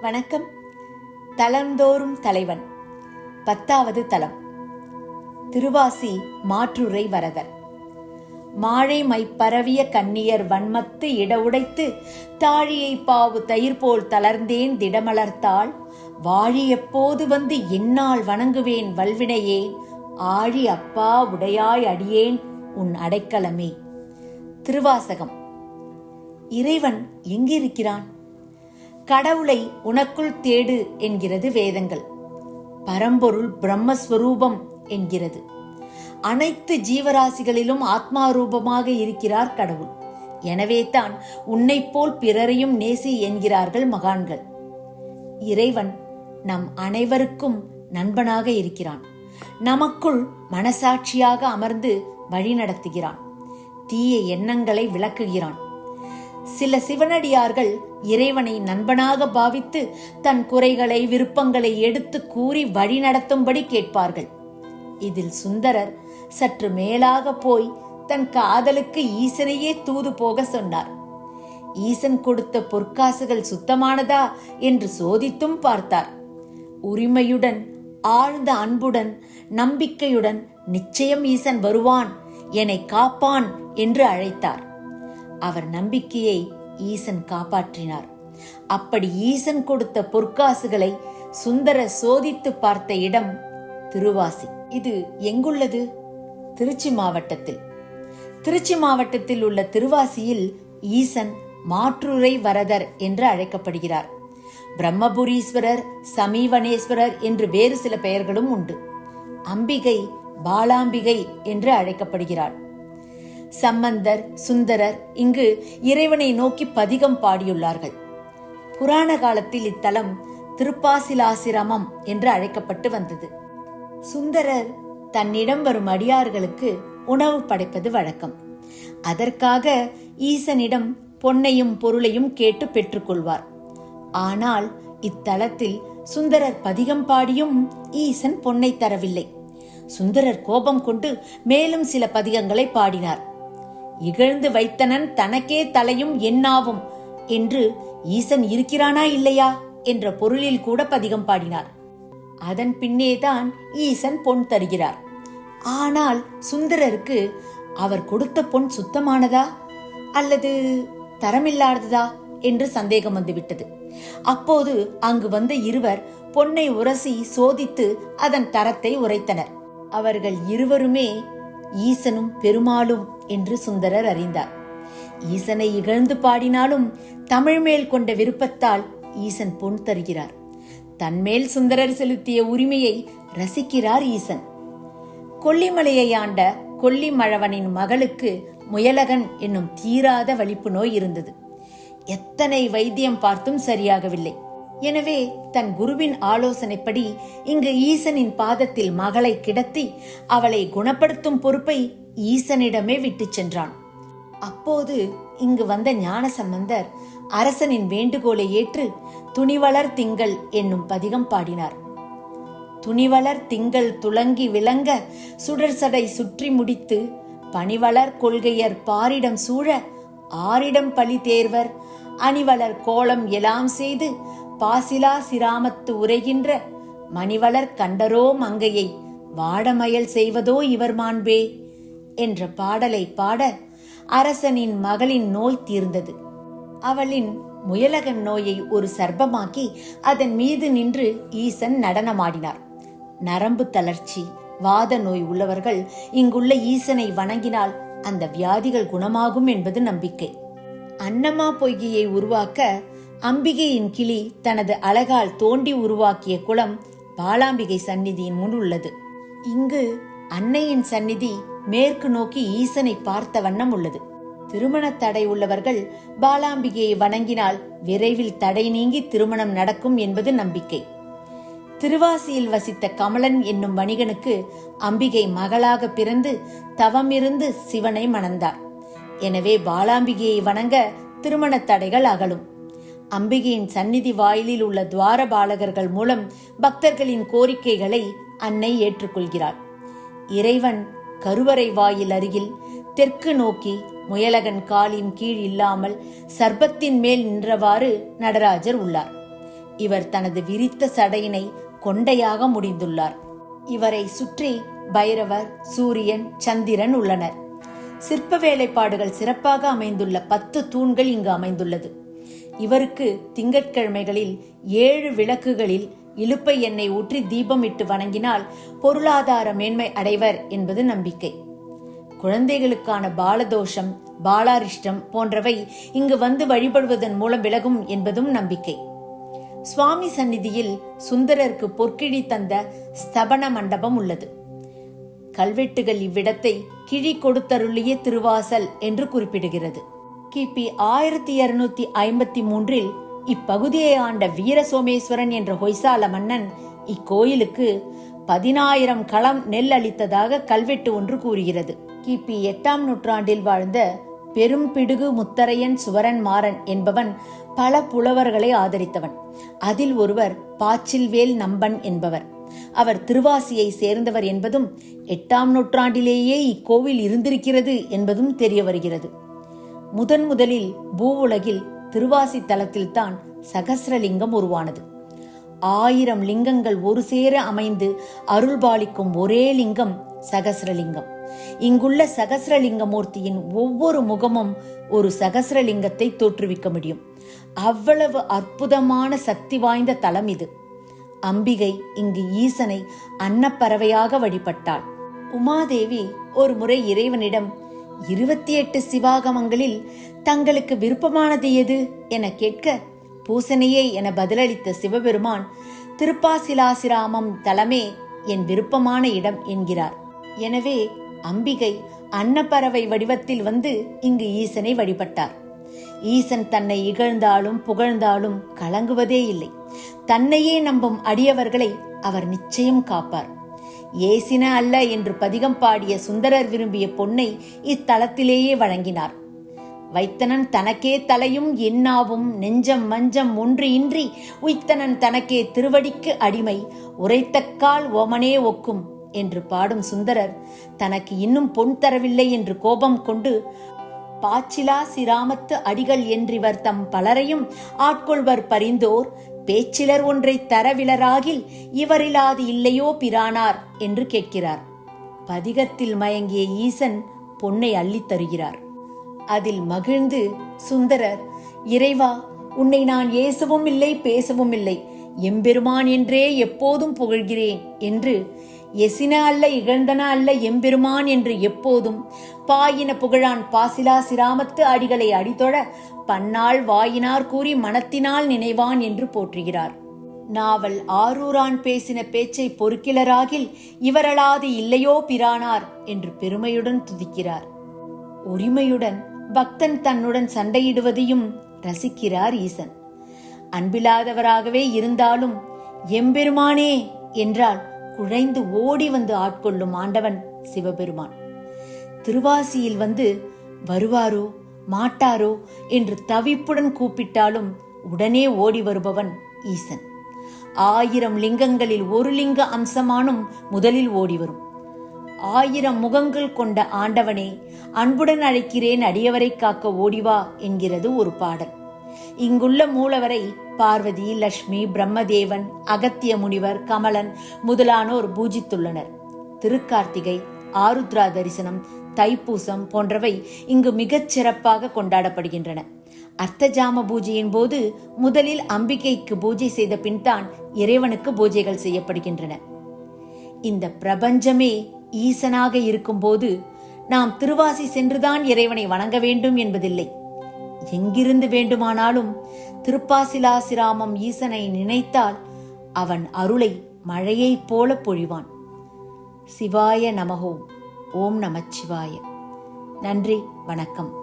வணக்கம். தளந்தோறும் தலைவன். பத்தாவது தலம் திருவாசி மாற்றுரை வரதர். மாழை மைப்பரவிய கண்ணியர் வன்மத்து இடவுடைத்து தாழியை பாவு தயிர் போல் தளர்ந்தேன் திடமலர்த்தாள் வாழி எப்போது வந்து என்னால் வணங்குவேன் வல்வினையே ஆழி அப்பா உடையாய் அடியேன் உன் அடைக்கலமே. திருவாசகம். இறைவன் எங்கிருக்கிறான்? கடவுளை உனக்குள் தேடு என்கிறது வேதங்கள். பரம்பொருள் பிரம்மஸ்வரூபம் என்கிறது. அனைத்து ஜீவராசிகளிலும் ஆத்மா ரூபமாக இருக்கிறார் கடவுள். எனவே தான் உன்னைப் போல் பிறரையும் நேசி என்கிறார்கள் மகான்கள். இறைவன் நம் அனைவருக்கும் நண்பனாக இருக்கிறான். நமக்குள் மனசாட்சியாக அமர்ந்து வழிநடத்துகிறான். தீய எண்ணங்களை விளக்குகிறான். சில சிவனடியார்கள் இறைவனை நண்பனாக பாவித்து தன் குறைகளை விருப்பங்களை எடுத்து கூறி வழிநடத்தும்படி கேட்பார்கள். இதில் சுந்தரர் சற்று மேலாக போய் தன் காதலுக்கு ஈசனையே தூது போக சொன்னார். ஈசன் கொடுத்த பொற்காசுகள் சுத்தமானதா என்று சோதித்தும் பார்த்தார். உரிமையுடன் ஆழ்ந்த அன்புடன் நம்பிக்கையுடன் நிச்சயம் ஈசன் வருவான் என்னை காப்பான் என்று அழைத்தார். அவர் நம்பிக்கையை ஈசன் காப்பாற்றினார். அப்படி ஈசன் கொடுத்த பொற்காசுகளை சுந்தர சோதித்து பார்த்த இடம் திருவாசி. இது எங்குள்ளது? திருச்சி மாவட்டத்தில். திருச்சி மாவட்டத்தில் உள்ள திருவாசியில் ஈசன் மாற்றுரை வரதர் என்று அழைக்கப்படுகிறார். பிரம்மபுரீஸ்வரர் சமீவனேஸ்வரர் என்று வேறு சில பெயர்களும் உண்டு. அம்பிகை பாலாம்பிகை என்று அழைக்கப்படுகிறாள் சம்பந்தர் சுந்தரர் இங்கு இறைவனை நோக்கி பதிகம் பாடியுள்ளார்கள். புராண காலத்தில் இத்தலம் திருப்பாசிலாசிரமம் என்று அழைக்கப்பட்டு வந்தது. சுந்தரர் தன்னிடம் வரும் அடியார்களுக்கு உணவு படைப்பது வழக்கம். அதற்காக ஈசனிடம் பொன்னையும் பொருளையும் கேட்டு பெற்றுக்கொள்வார். ஆனால் இத்தலத்தில் சுந்தரர் பதிகம் பாடியும் ஈசன் பொன்னை தரவில்லை. சுந்தரர் கோபம் கொண்டு மேலும் சில பதிகங்களை பாடினார். இகழ்ந்து வைத்தனன் தனக்கே தலையும் என்னாவும் என்று ஈசன் இருக்கிறானா இல்லையா என்ற பொருளில் கூட பதிகம் பாடினார். அதன் பின்னேதான் ஈசன் பொன் தருகிறார். ஆனால் சுந்தரருக்கு அவர் கொடுத்த பொன் சுத்தமானதா அல்லது தரமில்லாததா என்று சந்தேகம் வந்துவிட்டது. அப்போது அங்கு வந்த இருவர் பொன்னை உரசி சோதித்து அதன் தரத்தை உரைத்தனர். அவர்கள் இருவருமே ஈசனும் பெருமாளும் என்று சுந்தரர் அறிந்தார். ஈசனை இகழ்ந்து பாடினாலும் தமிழ் மேல் கொண்ட விருப்பத்தால் ஈசன் பொன் தருகிறார். தன்மேல் சுந்தரர் செலுத்திய உரிமையை ரசிக்கிறார் ஈசன். கொல்லிமலையை ஆண்ட கொல்லிமழவனின் மகளுக்கு முயலகன் என்னும் தீராத வலிப்பு நோய் இருந்தது. எத்தனை வைத்தியம் பார்த்தும் சரியாகவில்லை. எனவே தன் குருவின் ஆலோசனைப்படி இங்கு ஈசனின் பாதத்தில் மகளை கிடத்தி அவளை குணப்படுத்தும் பொறுப்பை ஈசனிடமே விட்டுச் சென்றான். அப்போது இங்கு வந்த ஞானசம்பந்தர் அரசனின் வேண்டுகோளை ஏற்று துணிவளர் திங்கள் என்னும் பதிகம் பாடினார். துணிவளர் திங்கள் துளங்கி விளங்க சுடர் சடை சுற்றி முடித்து பணிவளர் கொள்கையர் பாரிடம் சூழ ஆரிடம் பழி தேர்வர் அணிவளர் கோலம் எலாம் செய்து பாசிலா சிராமத்து உரைகின்ற மணிவளர் கண்டரோ மங்கையை வாடமயல் செய்வதோ இவர் மாண்பே என்ற பாடலை பாட அரசனின் மகளின் நோய் தீர்ந்தது. அவளின் முயலகன் நோயை ஒரு சர்ப்பமாக்கி அதன் மீது நின்று ஈசன் நடனமாடினார். நரம்பு தளர்ச்சி வாத நோய் உள்ளவர்கள் இங்குள்ள ஈசனை வணங்கினால் அந்த வியாதிகள் குணமாகும் என்பது நம்பிக்கை. அன்னமா பொய்கையை உருவாக்க அம்பிகையின் கிளி தனது அழகால் தோண்டி உருவாக்கிய குளம் பாலாம்பிகை சந்நிதியின் முன் உள்ளது. இங்கு அன்னையின் சந்நிதி மேற்கு நோக்கி ஈசனை பார்த்த வண்ணம் உள்ளது. திருமண தடை உள்ளவர்கள் பாலாம்பிகையை வணங்கினால் விரைவில் தடை நீங்கி திருமணம் நடக்கும் என்பது நம்பிக்கை. திருவாசியில் வசித்த கமலன் என்னும் வணிகனுக்கு அம்பிகை மகளாக பிறந்து தவமிருந்து சிவனை மணந்தார். எனவே பாலாம்பிகையை வணங்க திருமண தடைகள் அகலும். அம்பிகையின் சந்நிதி வாயிலில் உள்ள துவார பாலகர்கள் மூலம் பக்தர்களின் கோரிக்கைகளை அன்னை ஏற்றுக்கொள்கிறாள் இறைவன் கருவறை வாயில் அருகில் தெற்கு நோக்கி முயலகன் காலின் கீழ் இல்லாமல் சர்பத்தின் மேல் நின்றவாறு நடராஜர் உள்ளார். இவர் தனது விரித்த சடையினை கொண்டையாக முடிந்துள்ளார். இவரை சுற்றி பைரவர் சூரியன் சந்திரன் உள்ளனர். சிற்ப வேலைப்பாடுகள் சிறப்பாக அமைந்துள்ள பத்து தூண்கள் இங்கு அமைந்துள்ளது. இவருக்கு திங்கட்கிழமைகளில் ஏழு விளக்குகளில் இழுப்பை எண்ணெய் ஊற்றி தீபமிட்டு வணங்கினால் பொருளாதார மேன்மை அடைவர் என்பது நம்பிக்கை. குழந்தைகளுக்கான பாலதோஷம் பாலாரிஷ்டம் போன்றவை இங்கு வந்து வழிபடுவதன் மூலம் விலகும் என்பதும் நம்பிக்கை. சுவாமி சந்நிதியில் சுந்தரருக்கு பொற்கிழி தந்த ஸ்தபன மண்டபம் உள்ளது. கல்வெட்டுகள் இவ்விடத்தை கிழி கொடுத்தருளிய திருவாசல் என்று குறிப்பிடுகிறது. கிபி ஆயிரத்தி இருநூத்தி ஐம்பத்தி மூன்றில் இப்பகுதியை ஆண்ட வீர சோமேஸ்வரன் என்ற ஹொய்சால மன்னன் இக்கோயிலுக்கு பதினாயிரம் களம் நெல் அளித்ததாக கல்வெட்டு ஒன்று கூறுகிறது. கிபி எட்டாம் நூற்றாண்டில் வாழ்ந்த பெரும்பிடுகு முத்தரையன் சுவரன் மாறன் என்பவன் பல புலவர்களை ஆதரித்தவன். அதில் ஒருவர் பாச்சில்வேல் நம்பன் என்பவர். அவர் திருவாசியை சேர்ந்தவர் என்பதும் எட்டாம் நூற்றாண்டிலேயே இக்கோவில் இருந்திருக்கிறது என்பதும் தெரிய வருகிறது. முதன் முதலில் பூவுலகில் திருவாசி தலத்தில்தான் சகசிரலிங்கம் உருவானது. ஆயிரம் லிங்கங்கள் ஒரு சேர அமைந்து அருள்பாலிக்கும் ஒரே லிங்கம் சகசிரலிங்கம். இங்குள்ள சகசிரலிங்க மூர்த்தியின் ஒவ்வொரு முகமும் ஒரு சகசிரலிங்கத்தை தோற்றுவிக்க முடியும். அவ்வளவு அற்புதமான சக்தி வாய்ந்த தலம் இது. அம்பிகை இங்கு ஈசனை அன்னப்பறவையாக வழிபட்டாள். உமாதேவி ஒரு முறை இறைவனிடம் இருபத்தி எட்டு சிவாகமங்களில் தங்களுக்கு விருப்பமானது எது? என கேட்க பூசனையே என பதிலளித்த சிவபெருமான் திருப்பாசிலாசிராமம் தலமே என் விருப்பமான இடம் என்கிறார். எனவே அம்பிகை அன்னப்பறவை வடிவத்தில் வந்து இங்கு ஈசனை வழிபட்டார். ஈசன் தன்னை இகழ்ந்தாலும் புகழ்ந்தாலும் கலங்குவதே இல்லை. தன்னையே நம்பும் அடியவர்களை அவர் நிச்சயம் காப்பார். ஏசின அல்ல என்று பதிகம் பாடிய சுந்தரர் விரும்பிய பொன்னை இத்தலத்திலேயே வழங்கினார். வைத்தனன் தனக்கே தலையும் என்னாவும் நெஞ்சம் மஞ்சம் ஒன்று இன்றி உய்த்தனன் தனக்கே திருவடிக்கு அடிமை உரைத்தக்கால் ஓமனே ஒக்கும் என்று பாடும் சுந்தரர் தனக்கு இன்னும் பொன் தரவில்லை என்று கோபம் கொண்டு பாச்சிலா சிராமத்து அடிகள் என்றிவர் தம் பலரையும் ஆட்கொள்வர் பரிந்தோர். பேச்சிலர் ஒன்றை தரவிலராகில் இவரிலாது இல்லையோ பிரானார் என்று கேட்கிறார். பதிகத்தில் மயங்கிய ஈசன் பொன்னை அள்ளித் தருகிறார். அதில் மகிழ்ந்து சுந்தரர் இறைவா உன்னை நான் ஏசவும் இல்லை பேசவும் இல்லை. எம்பெருமான் என்றே எப்போதும் புகழ்கிறேன் என்று எசின அல்ல இகழ்ந்தன அல்ல எம்பெருமான் என்று எப்போதும். பாயின புகழான் பாசிலா சிராமத்து அடிகளை அடித்தொழ பன்னால் வாயினார் கூறி மனத்தினால் நினைவான் என்று போற்றுகிறார். நாவல் ஆரூரான் பேசின பேச்சை பொறுக்கிலராகில் இவரளாது இல்லையோ பிரானார் என்று பெருமையுடன் துதிக்கிறார். உரிமையுடன் பக்தன் தன்னுடன் சண்டையிடுவதையும் ரசிக்கிறார் ஈசன். அன்பில்லாதவராகவே இருந்தாலும் எம்பெருமானே என்றால் குழைந்து ஓடி வந்து ஆட்கொள்ளும் ஆண்டவன் சிவபெருமான். திருவாசியில் வந்து வருவாரோ மாட்டாரோ? என்று தவிப்புடன் கூப்பிட்டாலும் உடனே ஓடி வருபவன் ஈசன். ஆயிரம் லிங்கங்களில் ஒரு லிங்க அம்சமானும் முதலில் ஓடி வரும். ஆயிரம் முகங்கள் கொண்ட ஆண்டவனே அன்புடன் அழைக்கிறேன் அடியவரை காக்க ஓடிவா என்கிறது ஒரு பாடல். இங்குள்ள மூலவரை பார்வதி லட்சுமி பிரம்மதேவன் அகத்திய முனிவர் கமலன் முதலானோர் பூஜித்துள்ளனர். திருக்கார்த்திகை ஆருத்ரா தரிசனம் தைப்பூசம் போன்றவை இங்கு மிகச் சிறப்பாக கொண்டாடப்படுகின்றன. அர்த்தஜாம பூஜையின் போது முதலில் அம்பிகைக்கு பூஜை செய்த பின்தான் இறைவனுக்கு பூஜைகள் செய்யப்படுகின்றன. இந்த பிரபஞ்சமே ஈசனாக இருக்கும்போது நாம் திருவாசி சென்றுதான் இறைவனை வணங்க வேண்டும் என்பதில்லை. எங்கிருந்து வேண்டுமானாலும் திருப்பாசிலாசிராமம் ஈசனை நினைத்தால் அவன் அருளை மழையைப் போல பொழிவான். சிவாய நமகோம் ஓம் நமச்சிவாய. நன்றி வணக்கம்.